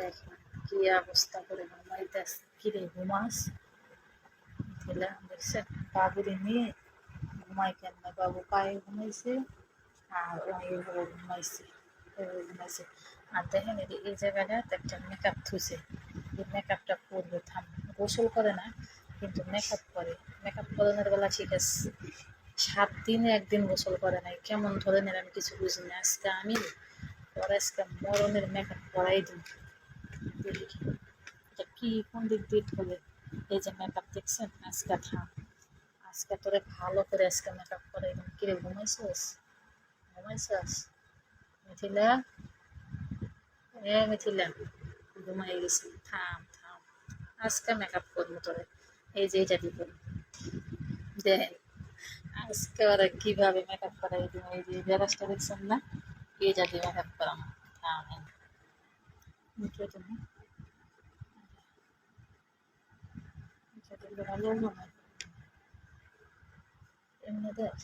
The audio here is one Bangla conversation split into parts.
দেখেন কি অবস্থা করে ঘুমাস? দেখছেন বাবুরে নিয়ে ঘুমাই কেন বাবু পায়ে ঘুমাইছে, আর ও এইভাবে ঘুমাইছে এইভাবে ঘুমাইছে। আর দেখেন এই জায়গাটা একটা মেকআপ থুছে মেকআপটা করবে থাম। গোসল করে না, কিন্তু মেকআপ করে। মেকআপ করানোর বেলা ঠিক আছে, সাত দিনে একদিন গোসল করে নাই। কেমন ধরনের আমি কিছু বুঝি না আজকে আমি পরে আজকে মরণের মেকআপ করাই দিই। দেখি এটা কি, কোন দিক দিয়ে হবে এই যে মেকআপ দেখছেন? আজকে থাম আজকে তোরে ভালো করে আজকে মেকআপ করাই দিন কিরে, ঘুমাইছিস? ঘুমাইছিস? মিথিলা? এ মিথিলা, ঘুমাই গেছি। থাম থাম। আজকে মেকআপ করব তোরে। এই যে এটা দিব। দেখ, আজকে ওরা কীভাবে মেকআপ করাই দিব? এই যে ব্যারাসটা দেখছেন না? এই জাতি মেকআপ করাম। থামেন তুমি? এটা দিলে ভালো না এমনি দেখ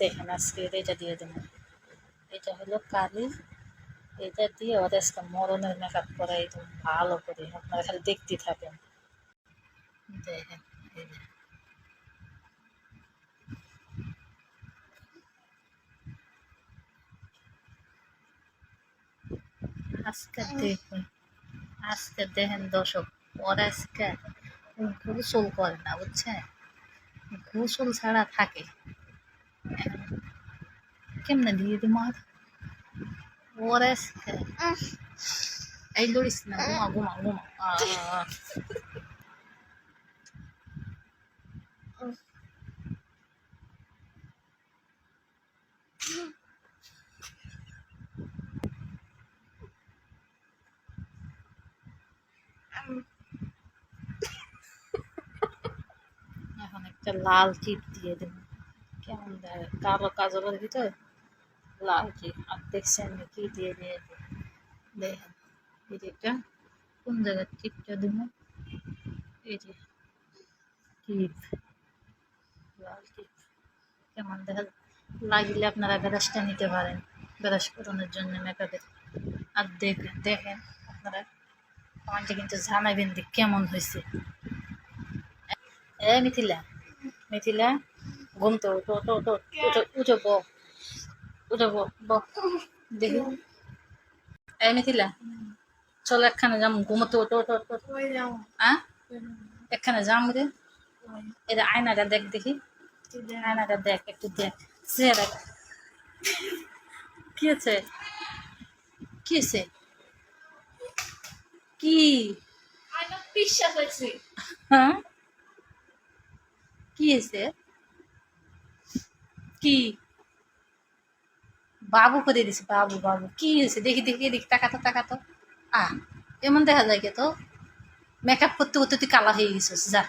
দেখেন, আজকে এটা দিয়ে দেবো। এটা হলো কালি। এটা দিয়ে ওদের আজকে মরণের মেকআপ করাই ভালো করে। আপনারা খালি দেখতে থাকেন। দেখেন আজকে দেখুন, আজকে দেখেন দর্শক ওরা আজকে গোসল করে না, বুঝছেন? গোসল ছাড়া থাকে। কেমনে দিয়ে দিই ওর আজকে এই লড়িস না, ঘুমা ঘুমা ঘুমা আহ। এখন একটা লাল টিপ দিয়ে দেব। কেমন দেয়? কালো কাজলের ভিতরে? লাল টিপ। আর দেখছেন আমি কি দিয়ে দিয়ে দেখেন এটা, কোন জায়গায় টিপটা দেবো? এই টিপ, লাল টিপ। কেমন দেখা লাগলে আপনারা ব্রাশটা নিতে পারেন ব্রাশ করানোর জন্য মেকআপের আর দেখেন দেখেন আপনারা, আমাকে কিন্তু জানাবেন যে কেমন হয়েছে। এ, মিথিলা। মিথিলা ঘুম তো উঠো উঠো উঠো উঠো উঠো ব উঠো ব ব দেখি। এ মিথিলা চলো একখানে যাম ঘুমোতে ওঠো ওঠো ওঠো আ? একখানে যাম রে। এটা আয়নাটা দেখ দেখি। আয়নাটা দেখ একটু দেখ। চেহারা কি আছে? কি আছে? কি? বিশ্বাস হয়েছে হ্যাঁ? কি হয়েছে? কি? বাবু করে দিছে বাবু বাবু। কি হয়েছে? দেখি দেখি দেখি, তাকাতো তাকাতো। আ, এমন দেখা যায় কে তো? মেকআপ করতে করতে তুই কালা হয়ে গেছিস, যা।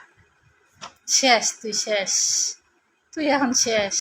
শেষ, তুই শেষ। তুই এখন শেষ।